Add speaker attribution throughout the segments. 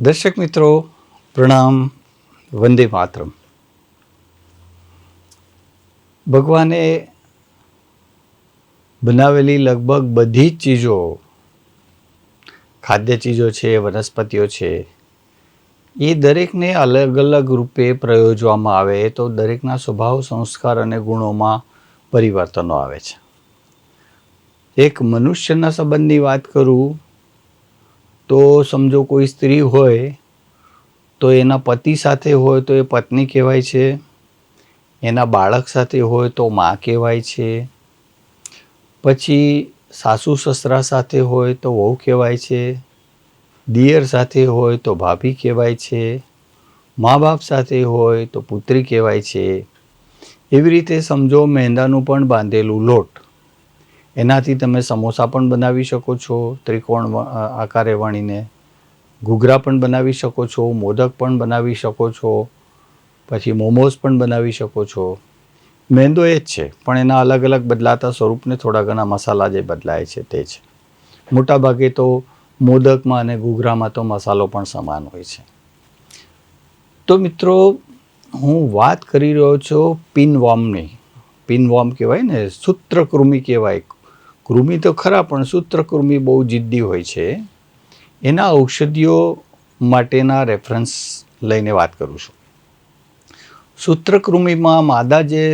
Speaker 1: દર્શક મિત્રો, પ્રણામ, વંદે માતરમ. ભગવાને બનાવેલી લગભગ બધી જ ચીજો, ખાદ્ય ચીજો છે, વનસ્પતિઓ છે, એ દરેકને અલગ અલગ રૂપે પ્રયોજવામાં આવે તો દરેકના સ્વભાવ, સંસ્કાર અને ગુણોમાં પરિવર્તનો આવે છે. એક મનુષ્યના સંબંધની વાત કરું તો સમજો કોઈ સ્ત્રી હોય તો એના પતિ સાથે હોય તો એ પત્ની કહેવાય છે. એના બાળક સાથે હોય તો મા કહેવાય છે. પછી સાસુ સસરા સાથે હોય તો વહુ કહેવાય છે. દિયર સાથે હોય તો ભાભી કહેવાય છે. મા બાપ સાથે હોય તો પુત્રી કહેવાય છે. એવી રીતે સમજો મેંદાનું પણ બાંધેલું લોટ. એનાથી તમે સમોસા પણ બનાવી શકો છો, ત્રિકોણ આકારે વણીને. ઘૂઘરા પણ બનાવી શકો છો, મોદક પણ બનાવી શકો છો, પછી મોમોઝ પણ બનાવી શકો છો. મેંદો એ જ છે, પણ એના અલગ અલગ બદલાતા સ્વરૂપને થોડા ઘણા મસાલા જે બદલાય છે તે છે મોટાભાગે તો મોદકમાં અને ઘૂઘરામાં તો મસાલો પણ સમાન હોય છે. તો મિત્રો, હું વાત કરી રહ્યો છું પિનવોર્મની પિનવોર્મ કહેવાય ને, સૂત્રકૃમિ કહેવાય. કૃમિ તો ખરા, પણ સૂત્રકૃમિ બહુ જિદ્દી હોય છે. એના ઔષધિઓ માટેના રેફરન્સ લઈને વાત કરું છું. સૂત્રકૃમિમાં માદા જે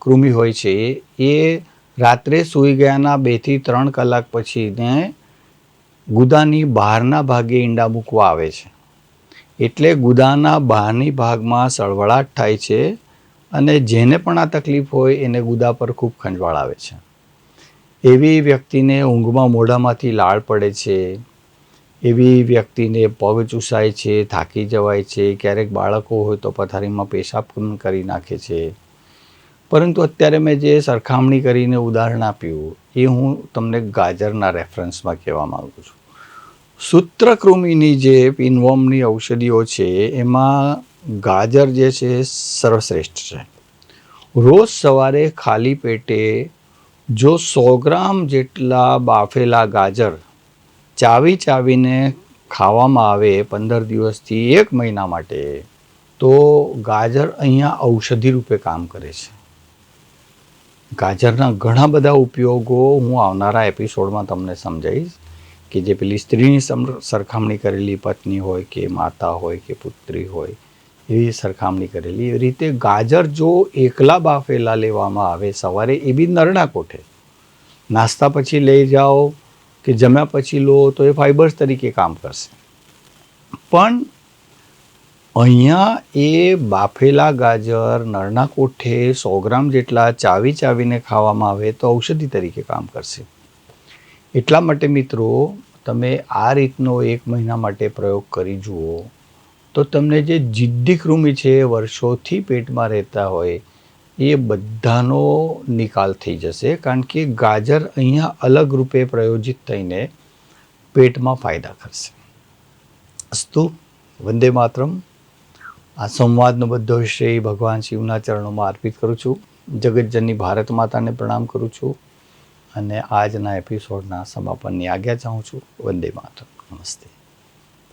Speaker 1: કૃમિ હોય છે, એ રાત્રે સૂઈ ગયાના બેથી ત્રણ કલાક પછીને ગુદાની બહારના ભાગે ઈંડા મૂકવા આવે છે. એટલે ગુદાના બહારની ભાગમાં સળવળાટ થાય છે અને જેને પણ આ તકલીફ હોય એને ગુદા પર ખૂબ ખંજવાળ આવે છે. એવી વ્યક્તિને ઊંઘમાં મોઢામાંથી લાળ પડે છે, એવી વ્યક્તિને પગ ચૂસાય છે, થાકી જવાય છે, ક્યારેક બાળકો હોય તો પથારીમાં પેશાબ કરી નાખે છે. પરંતુ અત્યારે મેં જે સરખામણી કરીને ઉદાહરણ આપ્યું, એ હું તમને ગાજરના રેફરન્સમાં કહેવા માગું છું. સૂત્રકૃમિની જે પિનવોર્મની ઔષધિઓ છે, એમાં ગાજર જે છે સર્વશ્રેષ્ઠ છે. રોજ સવારે ખાલી પેટે જો સો ગ્રામ જેટલા બાફેલા ગાજર ચાવી ચાવીને ખાવામાં આવે પંદર દિવસથી એક મહિના માટે, તો ગાજર અહીંયા ઔષધિ રૂપે કામ કરે છે. ગાજરના ઘણા બધા ઉપયોગો હું આવનારા એપિસોડમાં તમને સમજાવીશ કે જે પેલી સ્ત્રીની સરખામણી કરેલી પત્ની હોય કે માતા હોય કે પુત્રી હોય એવી સરખામણી કરેલી. એવી રીતે ગાજર જો એકલા બાફેલા લેવામાં આવે સવારે, એ બી નરણા કોઠે. નાસ્તા પછી લઈ જાઓ કે જમ્યા પછી લો તો એ ફાઇબર્સ તરીકે કામ કરશે. પણ અહીંયા એ બાફેલા ગાજર, નરણા કોઠે, સો ગ્રામ જેટલા ચાવી ચાવીને ખાવામાં આવે તો ઔષધિ તરીકે કામ કરશે. એટલા માટે મિત્રો, તમે આ રીતનો એક મહિના માટે પ્રયોગ કરી જુઓ. તો તમને જે જિદ્દી કૃમિ છે વર્ષોથી પેટમાં રહેતા હોય, એ બધાનો નિકાલ થઈ જશે કારણ કે ગાજર અહીંયા અલગ રૂપે પ્રયોજિત થઈને પેટમાં ફાયદા કરશે. અસ્તુ, વંદે માતરમ. આ સંવાદનો બધો શ્રેય ભગવાન શિવના ચરણોમાં અર્પિત કરું છું. જગતજનની ભારત માતાને પ્રણામ કરું છું અને આજના એપિસોડના સમાપનની આજ્ઞા ચાહું છું. વંદે માતરમ. નમસ્તે.